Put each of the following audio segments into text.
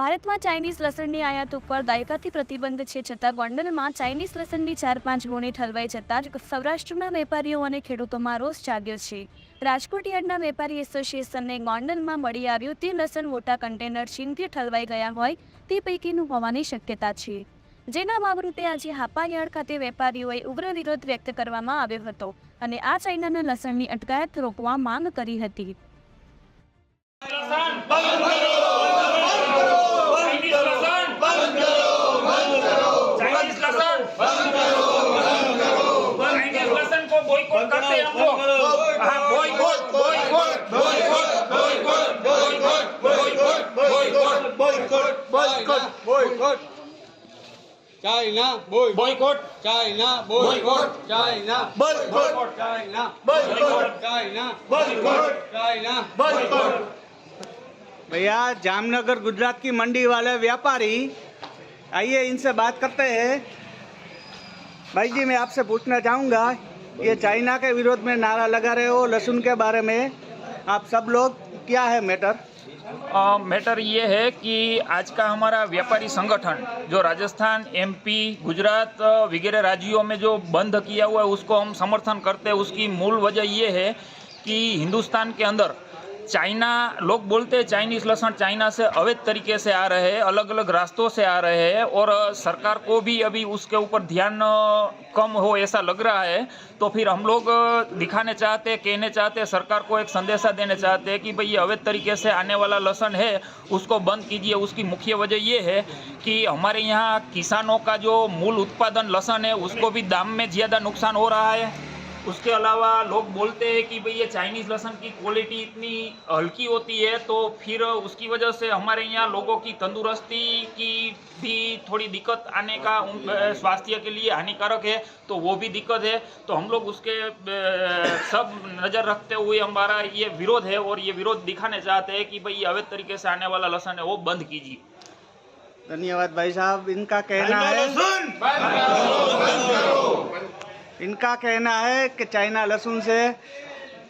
ભારતમાં ચાઇનીઝ લસણની આયાત ઉપર દાયકાથી પ્રતિબંધ છે છતાં ગોંડલમાં ચાઇનીઝ લસણની ચાર પાંચ ગોણી ઠલવાઈ જતાં જ સૌરાષ્ટ્રના વેપારીઓ અને ખેડૂતોમાં રોષ જાગ્યો છે. રાજકોટ યાર્ડના વેપારી એસોસિએશનને ગોંડલમાં મળી આવ્યું તે લસણ મોટા કન્ટેનર ચીનથી ઠલવાઈ ગયા હોય તે પૈકીનું હોવાની શક્યતા છે. જેના બાબતે આજે હાપા યાર્ડ ખાતે વેપારીઓએ ઉગ્ર વિરોધ વ્યક્ત કરવામાં આવ્યો હતો અને આ ચાઇનાના લસણની અટકાયત રોકવા માંગ કરી હતી. बॉयकॉट करते हैं हम लोग हाँ boycott boycott boycott boycott boycott boycott boycott China, boy, बॉयकॉट China, boycott, China, boycott, China, boycott, China, boycott, China, boycott. भैया जामनगर गुजरात की मंडी वाले व्यापारी आइए इनसे बात करते हैं। भाई जी मैं आपसे पूछना चाहूँगा ये चाइना के विरोध में नारा लगा रहे हो, लहसुन के बारे में। आप सब लोग, क्या है मैटर मैटर ये है कि आज का हमारा व्यापारी संगठन, जो राजस्थान एमपी गुजरात वगैरह राज्यों में जो बंद किया हुआ है, उसको हम समर्थन करते हैं। उसकी मूल वजह ये है कि हिंदुस्तान के अंदर चाइना, लोग बोलते हैं चाइनीज़ लहसुन चाइना से अवैध तरीके से आ रहे हैं अलग अलग रास्तों से आ रहे हैं और सरकार को भी अभी उसके ऊपर ध्यान कम हो ऐसा लग रहा है। तो फिर हम लोग दिखाने चाहते कहने चाहते सरकार को एक संदेशा देने चाहते हैं कि भाई ये अवैध तरीके से आने वाला लहसन है, उसको बंद कीजिए, उसकी मुख्य वजह ये है कि हमारे यहाँ किसानों का जो मूल उत्पादन लहसन है, उसको भी दाम में ज़्यादा नुकसान हो रहा है। उसके अलावा लोग बोलते हैं कि भाई ये चाइनीज़ लहसन की क्वालिटी इतनी हल्की होती है तो फिर उसकी वजह से हमारे यहाँ लोगों की तंदुरुस्ती की भी थोड़ी दिक्कत आने का उन स्वास्थ्य के लिए हानिकारक है तो वो भी दिक्कत है। तो हम लोग उसके सब नज़र रखते हुए हमारा ये विरोध है और ये विरोध दिखाने चाहते हैं कि भाई ये अवैध तरीके से आने वाला लहसन है वो बंद कीजिए। धन्यवाद भाई साहब। इनका कहना है इनका कहना है कि चाइना लहसुन से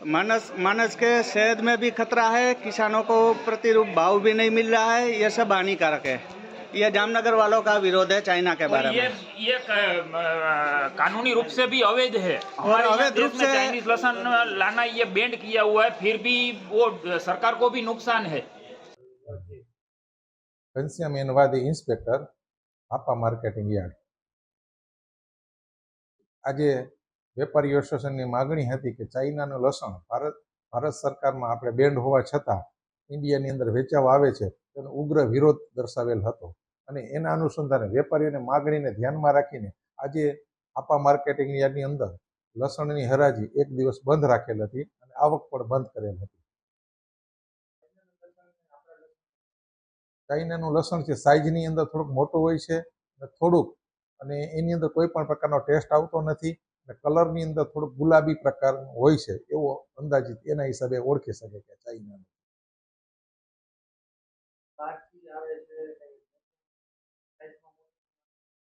मानस मानस के सेहत में भी खतरा है किसानों को प्रतिरूप भाव भी नहीं मिल रहा है ये सब हानिकारक है ये जामनगर वालों का विरोध है चाइना के और बारे ये में ये क- अ, कानूनी रूप से भी अवैध है हमारे यहाँ अवैध देश रूप में से- चाइनीज लहसन लाना ये बैंड किया हुआ है फिर भी वो सरकार को भी नुकसान है Ghanshyam Enwadi inspector Hapa marketing yard આજે વેપારી એસોસિએશનની માગણી હતી કે ચાઇનાનું લસણ ભારત ભારત સરકારમાં આપણે બેન્ડ હોવા છતાં ઇન્ડિયાની અંદર વેચાવા આવે છે, તેનો ઉગ્ર વિરોધ દર્શાવેલ હતો. અને એના અનુસંધાને વેપારીઓની માગણીને ધ્યાનમાં રાખીને આજે આપા માર્કેટિંગ યાર્ડની અંદર લસણની હરાજી એક દિવસ બંધ રાખેલ હતી અને આવક પણ બંધ કરેલ હતી. ચાઇનાનું લસણ છે સાઇઝની અંદર થોડુંક મોટું હોય છે અને થોડુંક અને એની અંદર કોઈ પણ પ્રકારનો ટેસ્ટ આવતો નથી અને કલરની અંદર થોડુંક ગુલાબી પ્રકારનું હોય છે, એવો અંદાજિત એના હિસાબે ઓળખી શકે કે ચાઇનાનું.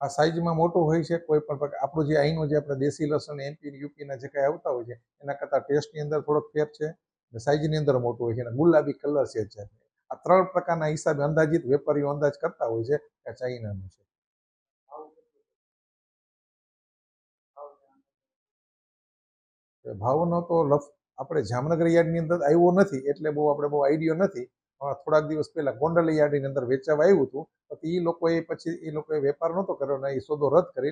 આ સાઈઝમાં મોટું હોય છે, કોઈ પણ પ્રકાર, આપણું જે અહીંનું જે આપણે દેશી લસણ, એમપી યુપીના જે કાંઈ આવતા હોય છે, એના કરતાં ટેસ્ટની અંદર થોડોક ફેર છે અને સાઈઝની અંદર મોટું હોય છે અને ગુલાબી કલર છે. આ ત્રણ પ્રકારના હિસાબે અંદાજિત વેપારીઓ અંદાજ કરતા હોય છે કે ચાઇનાનું છે. ભાવનો તો લફ આપણે જામનગર યાર્ડની અંદર આવ્યો નથી, એટલે બહુ આપણે બહુ આઈડિયો નથી. પણ થોડાક દિવસ પહેલા ગોંડલ યાર્ડની અંદર વેચાવા આવ્યું હતું પછી એ લોકોએ પછી એ લોકોએ વેપાર નહોતો કર્યો ને એ સોદો રદ કરી